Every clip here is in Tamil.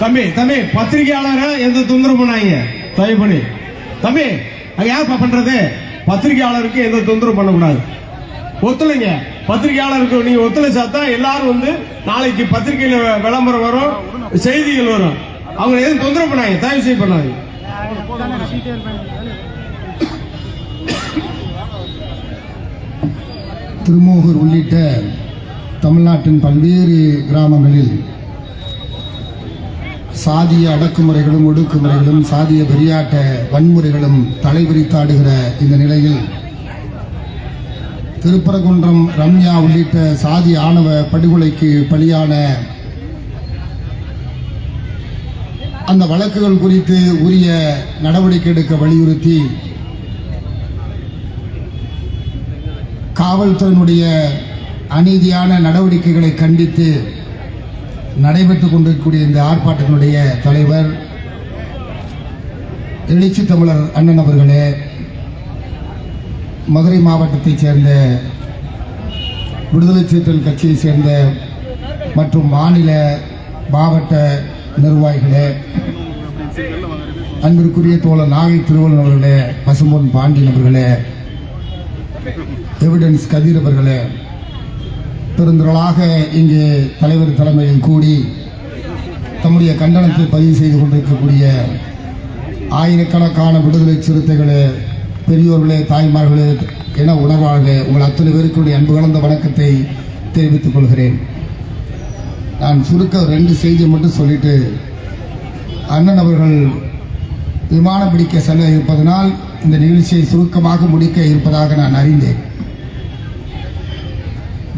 தம்பி தம்பி பத்திரிகையாளரை எந்த தொந்தரவு பண்ணாங்க தயவு பண்ணி. தம்பி அங்க யாருப்பா பண்றது? பத்திரிகையாளருக்கு எந்த தொந்தரவு பண்ணக்கூடாது. ஒத்துழைங்க. பத்திரிகையாளருக்கு நீங்க ஒத்துழைச்சாத்தா எல்லாரும் வந்து நாளைக்கு பத்திரிகையில விளம்பரம் வரும் செய்திகள் வரும். அவங்க எதுவும் தொந்தரவு பண்ணாங்க தயவு செய்ய பண்ணாங்க திருமோகூர் உள்ளிட்ட தமிழ்நாட்டின் பல்வேறு கிராமங்களில் சாதிய அடக்குமுறைகளும் ஒடுக்குமுறைகளும் சாதிய பெரியாட்ட வன்முறைகளும் தலைவிரித்தாடுகிற இந்த நிலையில் திருப்பரங்குன்றம் ரம்யா உள்ளிட்ட சாதி ஆணவ படுகொலைக்கு பலியான அந்த வழக்குகள் குறித்து உரிய நடவடிக்கை எடுக்க வலியுறுத்தி காவல்துறையினுடைய அநீதியான நடவடிக்கைகளை கண்டித்து நடைபெற்றுக் கொண்டிருக்கக்கூடிய இந்த ஆர்ப்பாட்டத்தினுடைய தலைவர் எழுச்சி தமிழர் அண்ணன் அவர்களே மதுரை மாவட்டத்தைச் சேர்ந்த விடுதலை சிறுத்தைகள் கட்சியைச் சேர்ந்த மற்றும் மாநில மாவட்ட நிர்வாகிகளே அன்பிற்குரிய தோழர் நாகை திருவள்ளுவர் அவர்களே பசும்பொன் பாண்டியன் அவர்களே எவிடன்ஸ் கதிர் அவர்களே பெருந்திரளாக இங்கு தலைவர் தலைமையில் கூடி தம்முடைய கண்டனத்தை பதிவு செய்து கொண்டிருக்கக்கூடிய ஆயிரக்கணக்கான விடுதலை சிறுத்தைகளே பெரியோர்களே தாய்மார்களே என உணர்வாளர்களே உங்கள் அத்தனை பேருக்குடைய அன்பு கலந்த வணக்கத்தை தெரிவித்துக் கொள்கிறேன். நான் சுருக்க ரெண்டு செய்தி மட்டும் சொல்லிட்டு அண்ணன் அவர்கள் விமானம் பிடிக்க செல்ல இருப்பதனால் இந்த நிகழ்ச்சியை சுருக்கமாக முடிக்க இருப்பதாக நான் அறிந்தேன்.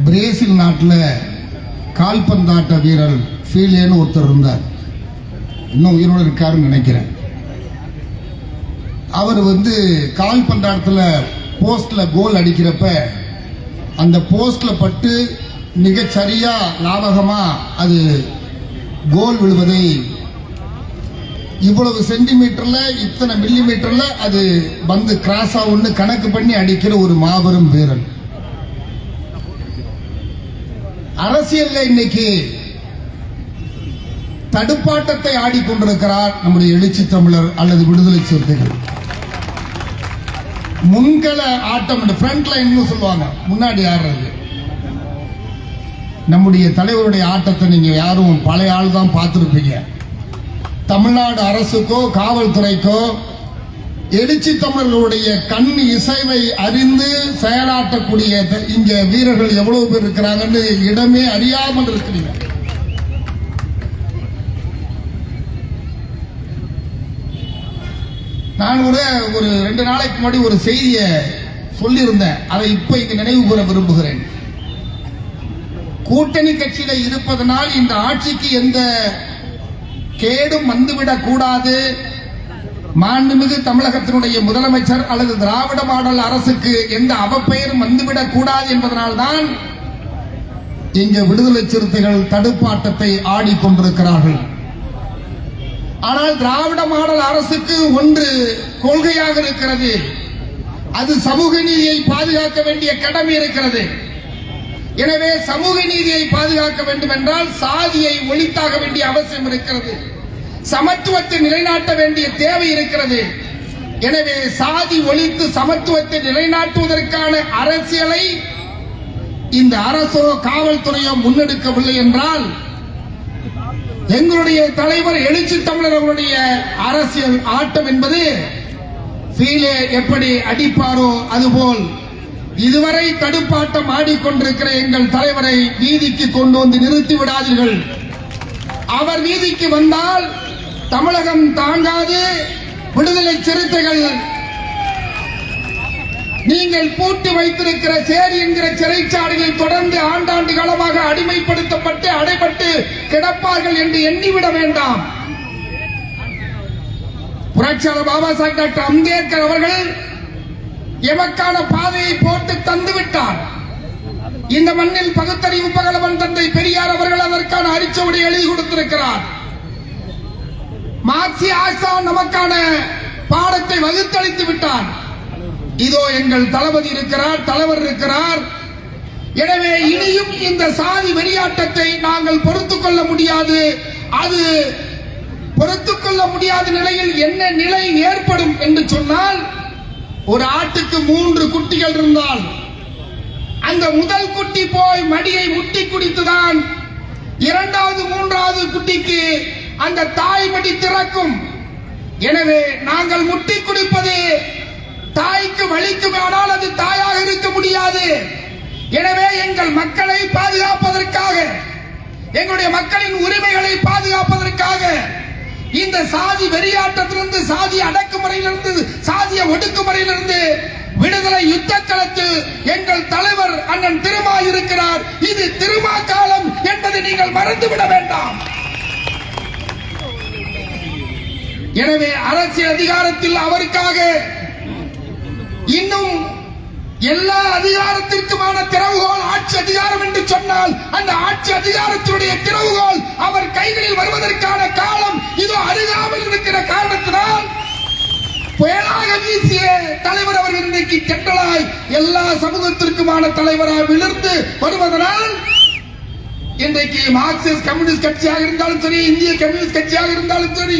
பிரேசில் நாட்டில் கால்பந்தாட்ட வீரர் ஃபீலேன்னு ஒருத்தர் இருந்தார். இன்னும் உயிரோடு இருக்காருன்னு நினைக்கிறேன். அவர் வந்து கால்பந்தாட்டத்தில் போஸ்டில் கோல் அடிக்கிறப்ப அந்த போஸ்டில் பட்டு மிகச்சரியாக லாபகமாக அது கோல் விழுவதை இவ்வளவு சென்டிமீட்டரில் இத்தனை மில்லி மீட்டரில் அது வந்து கிராஸ் ஆகும்னு கணக்கு பண்ணி அடிக்கிற ஒரு மாபெரும் வீரன். அரசியல்ல இன்னைக்கு தடுப்பாட்டத்தை ஆடிக்கொண்டிருக்கிறார் நம்முடைய எழுச்சி தமிழர் அல்லது விடுதலை சிறுத்தைகள். முன்கள ஆட்டம் ஃப்ரண்ட் லைன் சொல்லுவாங்க. முன்னாடி ஆடுறது நம்முடைய தலைவருடைய ஆட்டத்தை நீங்க யாரும் பழைய ஆள் தான் பார்த்துருப்பீங்க. தமிழ்நாடு அரசுக்கோ காவல்துறைக்கோ எழுச்சி தமிழர்களுடைய கண் இசைவை அறிந்து செயலாற்றக்கூடிய இங்க வீரர்கள் எவ்வளவு பேர் இருக்கிறாங்கன்னு இடமே அறியாமல் இருக்கிறீங்க. நான் கூட ஒரு ரெண்டு நாளைக்கு முன்னாடி ஒரு செய்தியை சொல்லியிருந்தேன். அதை இப்ப இங்கு நினைவு கூற விரும்புகிறேன். கூட்டணி கட்சியில இருப்பதனால் இந்த ஆட்சிக்கு எந்த கேடும் வந்துவிடக் கூடாது மாண்புமிகு தமிழகத்தினுடைய முதலமைச்சர் அல்லது திராவிட மாடல் அரசுக்கு எந்த அவப்பெயரும் வந்துவிடக் கூடாது என்பதனால்தான் இங்கு விடுதலை சிறுத்தைகள் தடுப்பாட்டத்தை ஆடிக்கொண்டிருக்கிறார்கள் ஆனால் திராவிட மாடல் அரசுக்கு ஒன்று கொள்கையாக இருக்கிறது. அது சமூக நீதியை பாதுகாக்க வேண்டிய கடமை இருக்கிறது. எனவே சமூக நீதியை பாதுகாக்க வேண்டும் என்றால் சாதியை ஒழித்தாக வேண்டிய அவசியம் இருக்கிறது. சமத்துவத்தை நிலைநாட்ட வேண்டிய தேவை இருக்கிறது. எனவே சாதி ஒழித்து சமத்துவத்தை நிலைநாட்டுவதற்கான அரசியலை இந்த அரசோ காவல்துறையோ முன்னெடுக்கவில்லை என்றால் எங்களுடைய தலைவர் எழுச்சி தமிழர் அவருடைய அரசியல் ஆட்டம் என்பது ஃபீலே எப்படி அடிப்பாரோ அதுபோல் இதுவரை தடுப்பாட்டம் ஆடிக்கொண்டிருக்கிற எங்கள் தலைவரை வீதிக்கு கொண்டு வந்து நிறுத்தி விடாதீர்கள். அவர் வீதிக்கு வந்தால் தமிழகம் தாங்காது. விடுதலை சிறுத்தைகள். நீங்கள் பூட்டி வைத்திருக்கிற சேரி என்கிற சிறைச்சாலையில் தொடர்ந்து ஆண்டாண்டு காலமாக அடிமைப்படுத்தப்பட்டு அடைபட்டு கிடப்பார்கள் என்று எண்ணிவிட வேண்டாம். புரட்சியாளர் பாபா சாஹிப் டாக்டர் அம்பேத்கர் அவர்கள் எமக்கான பாதையை போட்டு தந்து விட்டார். இந்த மண்ணில் பகுத்தறிவு பகலவன் தந்தை பெரியார் அவர்கள் அதற்கான அரிச்சவடி எழுதி கொடுத்திருக்கிறார். மார்க்சி ஆசான் நமக்கான பாடத்தை வகுத்தளித்து விட்டார். இதோ எங்கள் தளபதி இருக்கிறார் தலைவர் இருக்கிறார். எனவே இனியும் இந்த சாதி வெறியாட்டத்தை நாங்கள் பொறுத்துக்கொள்ள முடியாது. அது பொறுத்துக்கொள்ள முடியாத நிலையில் என்ன நிலை ஏற்படும் என்று சொன்னால் ஒரு ஆட்டுக்கு மூன்று குட்டிகள் இருந்தால் அந்த முதல் குட்டி போய் மடியை முட்டி குடித்துதான் இரண்டாவது மூன்றாவது குட்டிக்கு அந்த தாய் மடி திறக்கும். எனவே நாங்கள் முட்டி குடிப்பது தாய்க்கு வலிக்குமானால் அது தாயாக இருக்க முடியாது. எனவே எங்கள் மக்களை பாதுகாப்பதற்காக எங்களுடைய மக்களின் உரிமைகளை பாதுகாப்பதற்காக இந்த சாதி வெறியாட்டத்திலிருந்து சாதி அடக்குமுறையிலிருந்து சாதிய ஒடுக்குமுறையிலிருந்து விடுதலை யுத்த களத்தில் எங்கள் தலைவர் அண்ணன் திருமா இருக்கிறார். இது திருமா காலம் என்பதை நீங்கள் மறந்துவிட வேண்டாம். எனவே அரசு அதிகாரத்தில் அவருக்காக இன்னும் எல்லா அதிகாரத்திற்குமான திறவுகோல் ஆட்சி அதிகாரம் என்று சொன்னால் அந்த ஆட்சி அதிகாரத்தினுடைய திறவுகோல் அவர் கைகளில் வருவதற்கான காலம் இதோ அருகாமல் இருக்கிற காரணத்தினால் புயலாக வீசிய தலைவர் அவர்கள் இன்றைக்கு கெட்டலாய் எல்லா சமூகத்திற்குமான தலைவராக விழுந்து வருவதனால் இன்றைக்கு மார்க்சிஸ்ட் கம்யூனிஸ்ட் கட்சியாக இருந்தாலும் சரி இந்திய கம்யூனிஸ்ட் கட்சியாக இருந்தாலும் சரி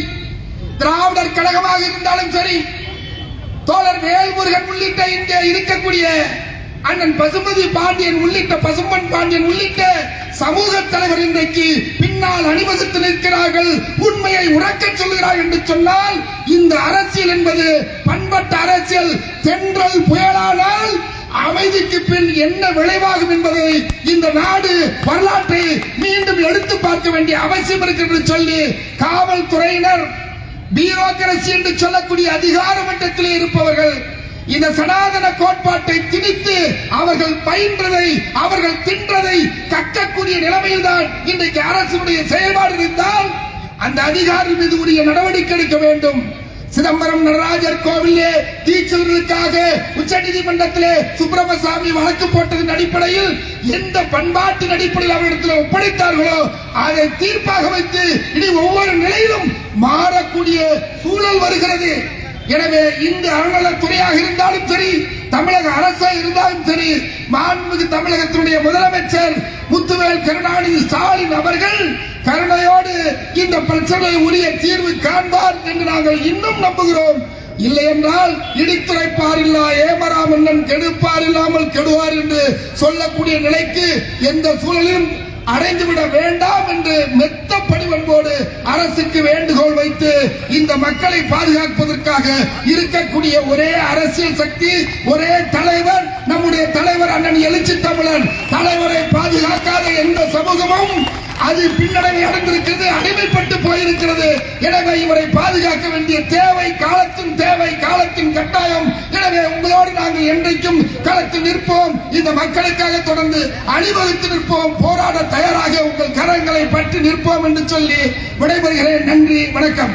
திராவிடர் கழகமாக இருந்தாலும் சரி தோழர் வேல்முருகன் உள்ளிட்ட இங்கே இருக்கக்கூடிய அண்ணன் பசுமதி பாண்டியன் உள்ளிட்ட பசும்பன் பாண்டியன் உள்ளிட்ட சமூக தலைவர் இன்றைக்கு பின்னால் அணிவகுத்து நிற்கிறார்கள். உண்மையை உறக்கச் சொல்கிறார்கள் என்று சொன்னால் இந்த அரசியல் என்பது பண்பட்ட அரசியல். தென்றல் புயலானால் அமைதிக்கு பின் என்ன விளைவாகும் என்பதை இந்த நாடு வரலாற்றை மீண்டும் எடுத்து பார்க்க வேண்டிய அவசியம் இருக்கிறது சொல்லி காவல்துறையினர் பியூரோகிரசி என்று சொல்லக்கூடிய அதிகார மட்டத்திலே இருப்பவர்கள் இந்த சனாதன கோட்பாட்டை திணித்து அவர்கள் பயின்றதை அவர்கள் தின்றதை கக்கக்கூடிய நிலைமையில்தான் இன்றைக்கு அரசுடைய செயல்பாடு இருந்தால் அந்த அதிகாரி மீது உரிய நடவடிக்கை எடுக்க வேண்டும். சிதம்பரம் நடராஜர் கோவிலே தீட்சர்களுக்காக உச்ச நீதிமன்றத்திலே சுப்பிரமசாமி வழக்கு போட்டதன் அடிப்படையில் எந்த பண்பாட்டின் அடிப்படையில் அவரிடத்தில் ஒப்படைத்தார்களோ அதை தீர்ப்பாக வைத்து இனி ஒவ்வொரு நிலையிலும் மாறக்கூடிய சூழல் வருகிறது. எனவே இந்த அறநலத்துறையாக இருந்தாலும் சரி தமிழக அரசாக இருந்தாலும் சரி மாண்புமிகு தமிழகத்தினுடைய முதலமைச்சர் முத்துவேல் கருணாநிதி ஸ்டாலின் அவர்கள் கருணையோடு இந்த பிரச்சனை உரிய தீர்வு காண்பார் என்று நாங்கள் இன்னும் நம்புகிறோம். இல்லை என்றால் இடித்துரைப்பார் இல்லா ஏமராமன்னன் கெடுப்பார் இல்லாமல் கெடுவார் என்று சொல்லக்கூடிய நிலைக்கு எந்த சூழலிலும் அடைந்துவிட வேண்டாம் என்று மெத்த பணிவன்போடு அரசுக்கு வேண்டுகோள் வைத்து இந்த மக்களை பாதுகாப்பதற்காக இருக்கக்கூடிய ஒரே அரசியல் சக்தி ஒரே தலைவர் நம்முடைய தலைவர் அண்ணன் எழுச்சி தமிழன். தலைவரை பாதுகாக்காத எந்த சமூகமும் அது பின்னடைவை அடைந்திருக்கிறது அடிமைப்பட்டு போயிருக்கிறது. எனவே இவரை பாதுகாக்க வேண்டிய தேவை காலத்தின் தேவை காலத்தின் கட்டாயம். எனவே உங்களோடு நாங்கள் என்றைக்கும் களத்தில் நிற்போம். இந்த மக்களுக்காக தொடர்ந்து அணிவகுத்து நிற்போம். போராட தயாராக உங்கள் கரங்களை பற்றி நிற்போம் என்று சொல்லி விடைபெறுகிறேன். நன்றி வணக்கம்.